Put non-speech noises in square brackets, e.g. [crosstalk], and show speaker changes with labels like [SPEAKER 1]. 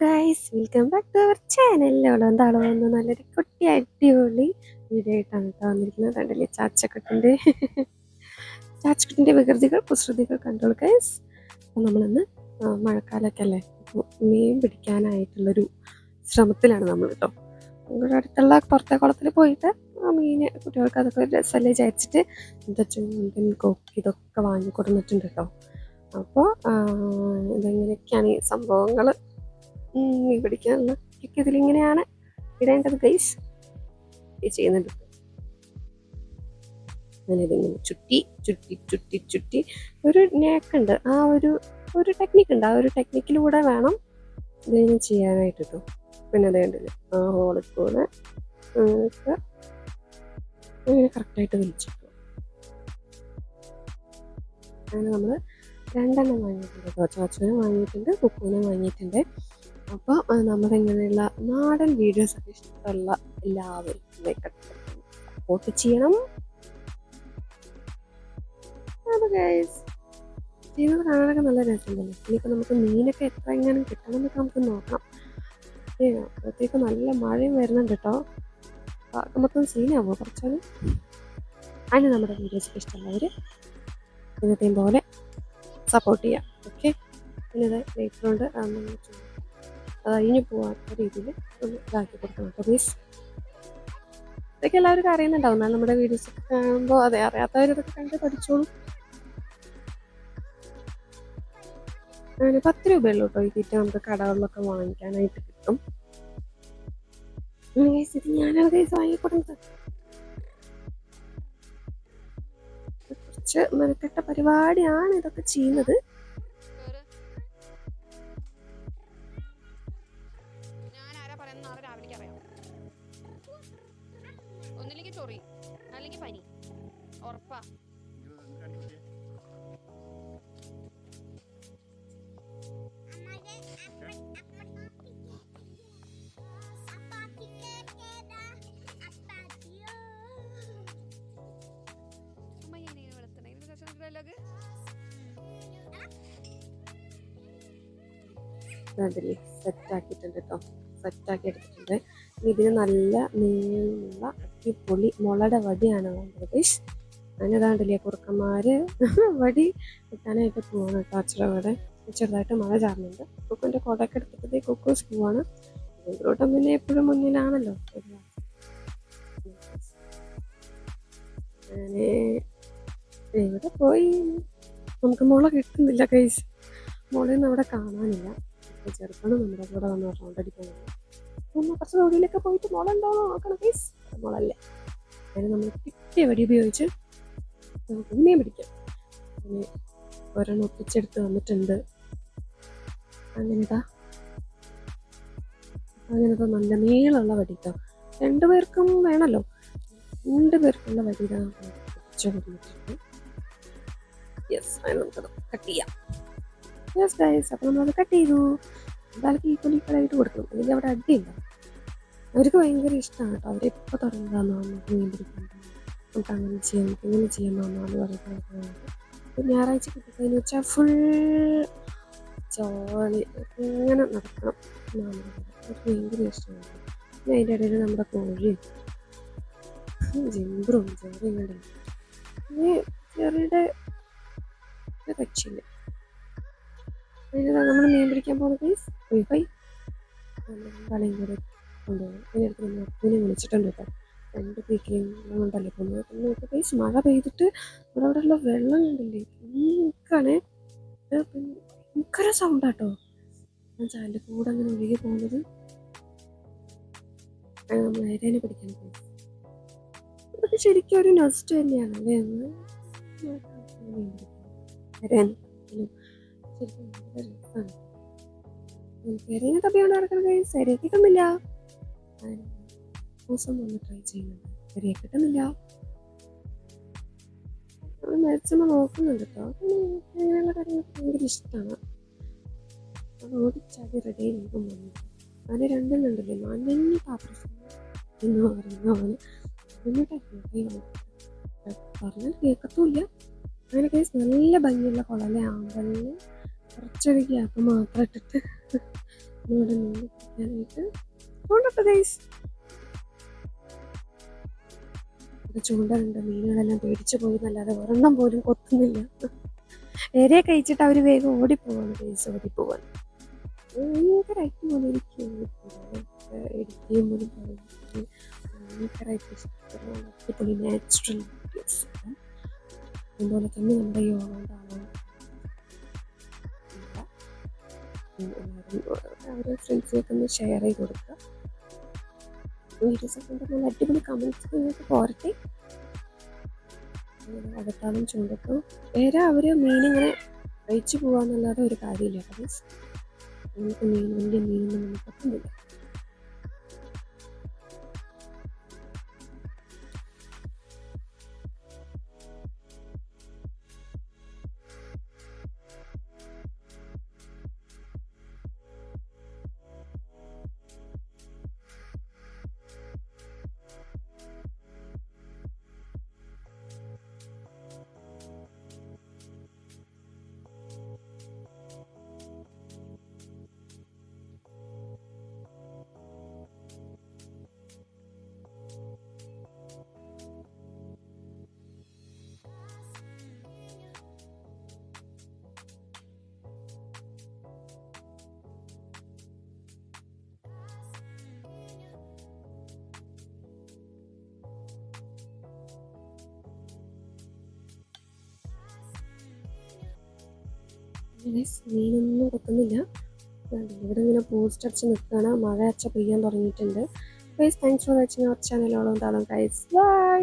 [SPEAKER 1] Guys welcome back to our ചാനലിലോളം എന്താളോ വന്ന് നല്ലൊരു കുട്ടി അടിപൊളി വീഡിയോ ആയിട്ടാണ് കേട്ടോ വന്നിരിക്കുന്നത്. കണ്ടില്ലേ? ചാച്ചക്കെട്ടിന്റെ [laughs] ചാച്ചക്കെട്ടിന്റെ വികൃതികൾ കുസൃതികൾ കണ്ടോളൂ ഗൈസ് അപ്പം നമ്മളിന്ന് മഴക്കാലമൊക്കെ അല്ലേ? മീൻ പിടിക്കാനായിട്ടുള്ളൊരു ശ്രമത്തിലാണ് നമ്മൾ കേട്ടോ. ഇവിടെ അടുത്തുള്ള പുറത്തെ കുളത്തിൽ പോയിട്ട് മീൻ കുട്ടികൾക്ക് അതൊക്കെ ഒരു രസമല്ലേ വിചാരിച്ചിട്ട് എന്താ ചൂണ്ടൻ കൊക്ക് ഇതൊക്കെ വാങ്ങിക്കൊടുന്നിട്ടുണ്ട് കേട്ടോ. അപ്പോൾ ഇതെങ്ങനെയൊക്കെയാണ് ഈ സംഭവങ്ങൾ മീൻ പിടിക്കാനുള്ള ഒക്കെ ഇതിലിങ്ങനെയാണ് ഇടേണ്ടത് ഗൈസ് ഈ ചെയ്യുന്നുണ്ട്. അങ്ങനെ ചുറ്റി ചുറ്റി ചുറ്റി ചുറ്റി ഒരു നേക്കുണ്ട് ആ ഒരു ഒരു ടെക്നിക്ക് ഉണ്ട്. ആ ഒരു ടെക്നിക്കിലൂടെ വേണം ഇതിങ്ങനെ ചെയ്യാനായിട്ട് കേട്ടോ പിന്നെ അത് ആ ഹോളിൽ കൂടെ അങ്ങനെ കറക്റ്റായിട്ട് വലിച്ചിട്ടു. അങ്ങനെ നമ്മൾ രണ്ടെണ്ണം വാങ്ങിയിട്ടുണ്ട്. കേട്ടോ ചാച്ചുവിനെ വാങ്ങിയിട്ടുണ്ട് കുക്കുവിനും വാങ്ങിയിട്ടുണ്ട്. അപ്പോൾ നമ്മുടെ ഇങ്ങനെയുള്ള നാടൻ വീഡിയോസ് ഒക്കെ ഇഷ്ടമുള്ള എല്ലാവരും സപ്പോർട്ട് ചെയ്യണം. ചെയ്യുന്നത് കാണാനൊക്കെ നല്ല രസമുണ്ടല്ലോ. ഇനിയിപ്പോൾ നമുക്ക് മീനൊക്കെ എത്ര എങ്ങനെ കിട്ടണം എന്നൊക്കെ നമുക്ക് നോക്കാം. ഏ അപ്പോഴത്തേക്ക് നല്ല മഴയും വരുന്നുണ്ട് കേട്ടോ. മൊത്തം സീനാവോ കുറച്ചത് അതിന് നമ്മുടെ വീഡിയോസ് ഇഷ്ടമുള്ളവർ ഇന്നത്തെയും പോലെ സപ്പോർട്ട് ചെയ്യാം. ഓക്കെ പിന്നെ അത് ലേറ്ററുണ്ട് അഴിഞ്ഞു പോവാത്ത രീതിയിൽ ഒന്ന് ഇതാക്കി കൊടുക്കണം. കേട്ടോ മീൻസ് ഇതൊക്കെ എല്ലാവർക്കും അറിയുന്നുണ്ടാവും. എന്നാൽ നമ്മുടെ വീഡിയോസ് ഒക്കെ കാണുമ്പോൾ അതെ അറിയാത്തവരിതൊക്കെ കണ്ട് പഠിച്ചോളൂ. അങ്ങനെ പത്ത് രൂപയുള്ളൂ കേട്ടോ ഈ തീറ്റ നമുക്ക് കടകളിലൊക്കെ വാങ്ങിക്കാനായിട്ട് കിട്ടും. ഇത് ഞാനാണ് വാങ്ങിക്കൊടുത്തത് കുറച്ച് മെനക്കെട്ട പരിപാടിയാണ് ഇതൊക്കെ ചെയ്യുന്നത്.
[SPEAKER 2] ഒന്നില്ലെങ്കിൽ ചൊറി. അല്ലെങ്കിൽ പനി. ഉറപ്പാ അമ്മ ഇങ്ങനെ വെളുത്തണേ ഇതിന് ശേഷം ഡയലോഗ്
[SPEAKER 1] അതിൽ സെറ്റ് ആക്കിയിട്ടുണ്ട് കേട്ടോ സെറ്റ് ആക്കി എടുത്തിട്ടുണ്ട്. ഇതിന് നല്ല നീളമുള്ള അടിപൊളി മുളയുടെ വടിയാണ് ഗൈസ് അതിനതാണ്ടില്ലേ കുറുക്കന്മാര് [laughs] വടി കിട്ടാനായിട്ട് പോവാണ് കേട്ടോ അച്ഛടെ ഇവിടെ ചെറുതായിട്ട് മഴ ചാറുന്നുണ്ട്. കുക്കുവിന്റെ കൊടയൊക്കെ എടുത്തിട്ട് കുക്കൂസ് പോവാണ്. ഇതിലോട്ടും പിന്നെ എപ്പോഴും മുന്നിലാണല്ലോ. എവിടെ പോയി? നമുക്ക് മുള കിട്ടുന്നില്ല കൈസ് മുളയൊന്നും അവിടെ കാണാനില്ല. ചെറുപ്പം നമ്മുടെ കൂടെ വന്ന് റൗണ്ട് അടിക്കാൻ ഒന്ന് കുറച്ച് തൊടിയിലൊക്കെ പോയിട്ട് മുള ഉണ്ടോ നോക്കണം കേസ് മുളല്ലേ. അതായത് നമ്മൾ കിട്ടിയ വടി ഉപയോഗിച്ച് നമുക്ക് മീൻ പിടിക്കാം. അങ്ങനെ ഒരെണ്ണം ഒപ്പിച്ചെടുത്ത് വന്നിട്ടുണ്ട്. അങ്ങനെതാ. അങ്ങനത്തെ നല്ല നീളമുള്ള വടിട്ടോ രണ്ടുപേർക്കും വേണമല്ലോ രണ്ടു പേർക്കുള്ള വടി ഇതാ ഒപ്പിച്ച് കൊടുത്തിട്ടുണ്ട് യെസ് അതിന് നമുക്കത് കട്ട് ചെയ്യാം. യെസ് ഗൈസ് അപ്പോൾ നമ്മളത് കട്ട് ചെയ്തു. എന്തായാലും ഈക്വൽ ആയിട്ട് കൊടുക്കണം. അല്ലെങ്കിൽ അവിടെ അടിയില്ല. അവർക്ക് ഭയങ്കര ഇഷ്ടമാണ് കേട്ടോ. അവരെപ്പോൾ തുടങ്ങിയതാണെന്ന് നമുക്ക് പിടിക്കാൻ നമുക്ക് അങ്ങനെ ചെയ്യാം നമുക്ക് ഇങ്ങനെ ചെയ്യാൻ തോന്നാന്ന് പറയുന്നത് ഞായറാഴ്ച കിട്ടിക്കഴിഞ്ഞ് വെച്ചാൽ ഫുൾ ജോളി ഇങ്ങനെ നടക്കണം എന്നാണ് അവർക്ക് ഭയങ്കര ഇഷ്ടമാണ് പിന്നെ അതിന്റെ ഇടയിൽ നമ്മുടെ കോഴി ജിമ്പറും ചെറിയും കണ്ടു പിന്നെ ചെറിയുടെ രക്ഷയില്ല നമ്മൾ മീൻ പിടിക്കാൻ പോകുന്ന പോയി. നമ്മൾ വിളിച്ചിട്ടുണ്ട് രണ്ട് പീക്കിലും നമ്മൾ മഴ പെയ്തിട്ട് അവിടെ ഉള്ള വെള്ളം കണ്ടില്ലേ? നിൽക്കണേ ഭയങ്കര സൗണ്ടാട്ടോ ഞാൻ ചാലിന്റെ കൂടെ അങ്ങനെ ഒഴുകി പോകുന്നത്. നമ്മൾ ഏരേനെ പിടിക്കാൻ പോയി. ഇതൊക്കെ ശരിക്കും ഒരു നസ്റ്റ് തന്നെയാണ് അല്ലേ എന്ന് ഏരേൻ ശരിക്കും നല്ല ഒന്ന് ട്രൈ റെഡി നല്ല ഭംഗിയുള്ള കുളലെ ആമ്പലിന് കുറച്ചൊരു ഗ്യാപ്പ് മാത്രം ഇട്ടിട്ട് ഇവിടെ നിന്ന് പിടിക്കാനായിട്ട് ചൂണ്ടട്ടെ ഗൈസ് ചൂണ്ടലുണ്ട് മീനുകളെല്ലാം പേടിച്ചു പോയി എന്നല്ലാതെ ഒരെണ്ണം പോലും കൊത്തുന്നില്ല. നേരെ കഴിച്ചിട്ട് അവർ വേഗം ഓടിപ്പോവാണ്. ഗൈസ് ഓടിപ്പോവാൻ ഭയങ്കരമായിട്ട് പോലിരിക്കും പോലും പറയുന്നത് ഭയങ്കരമായിട്ട് ഇഷ്ടപ്പെടുന്ന അടിപൊളി നാച്ചുറൽ അതുപോലെ തന്നെ നമ്മുടെ യോഗ എല്ലാവരും അവരുടെ ഫ്രണ്ട്സിനൊക്കെ ഒന്ന് ഷെയർ ചെയ്ത് കൊടുക്കുക. വീഡിയോസ് ഒക്കെ ഉണ്ട് നല്ല അടിപൊളി കമൻസ് നിങ്ങൾക്ക് പോരട്ടെ. അകത്താളും ചൂണ്ടക്കും. വേറെ അവർ മീനിങ്ങനെ കഴിച്ചു പോകാന്നല്ലാതെ ഒരു കാര്യമില്ല മീൻ വലിയ മീനൊന്നും നമുക്ക് പറ്റുന്നില്ല മീനൊന്നും കൊത്തുന്നില്ല? ഇവിടെ ഇങ്ങനെ പോസ്റ്റ് അടിച്ച് നിൽക്കുകയാണ്. മഴ അച്ച പെയ്യാൻ തുടങ്ങിയിട്ടുണ്ട്. Guys thanks for watching our channel Olam Thalam guys by